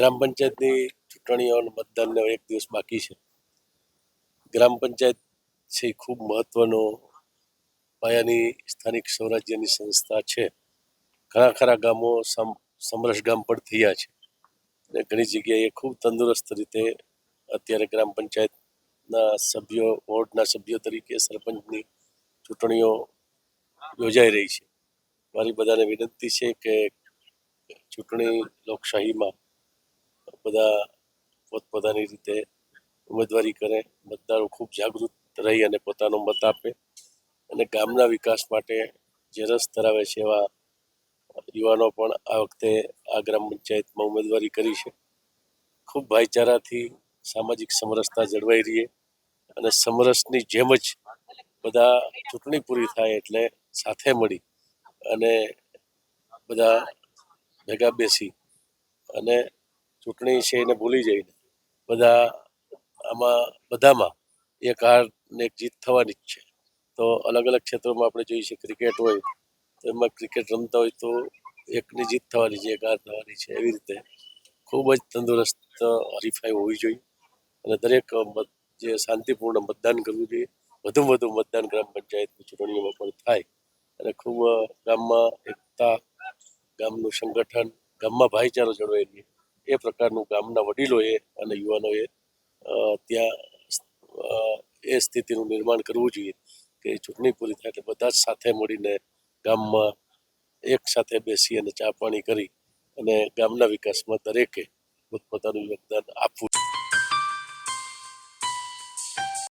ગ્રામ પંચાયતની ચૂંટણીઓ મતદાનને એક દિવસ બાકી છે. ગ્રામ પંચાયત છે ખૂબ મહત્વનો પાયાની સ્થાનિક સ્વરાજ્યની સંસ્થા છે. ઘણા ખરા ગામો સમ, સમરસ ગામ પણ થયા છે. અને ઘણી જગ્યાએ ખૂબ તંદુરસ્ત રીતે અત્યારે ગ્રામ પંચાયતના સભ્યો, વોર્ડના સભ્યો તરીકે સરપંચની ચૂંટણીઓ યોજાઈ રહી છે. મારી બધાને વિનંતી છે કે ચૂંટણી લોકશાહીમાં બધા પોતપોતાની રીતે ઉમેદવારી કરે, મતદારો ખૂબ જાગૃત રહી અને પોતાનો મત આપે અને ગામના વિકાસ માટે જે રસ ધરાવે છે એવા યુવાનો પણ આ વખતે આ ગ્રામ પંચાયતમાં ઉમેદવારી કરી છે. ખૂબ ભાઈચારાથી સામાજિક સમરસતા જળવાઈ રહીએ અને સમરસની જેમ જ બધા ચૂંટણી પૂરી થાય એટલે સાથે મળી અને બધા ભેગા બેસી અને ચૂંટણી છે એને ભૂલી જઈને બધા આમાં, બધામાં એક હાર ને એક જીત થવાની જ છે. તો અલગ અલગ ક્ષેત્રોમાં આપણે જોઈએ છીએ ક્રિકેટ હોય, તો એમાં ક્રિકેટ રમતા હોય તો એકની જીત થવાની છે, એક હાર થવાની છે, એવી રીતે ખૂબ જ તંદુરસ્ત હરીફાઈ હોવી જોઈએ. અને દરેક જે શાંતિપૂર્ણ મતદાન કરવું જોઈએ, વધુમાં વધુ મતદાન ગ્રામ પંચાયતની ચૂંટણીઓમાં પણ થાય. અને ખૂબ ગામમાં એકતા, ગામનું સંગઠન, ગામમાં ભાઈચારો જળવાઈ રહે. એ પ્રકારનું ગામના વડીલોએ અને યુવાનોએ ત્યાં એ સ્થિતિનું નિર્માણ કરવું જોઈએ કે ચૂંટણી પૂરી થાય એટલે બધા જ સાથે મળીને ગામમાં એક સાથે બેસી અને ચા પાણી કરી અને ગામના વિકાસમાં દરેકે પોતપોતાનું યોગદાન આપવું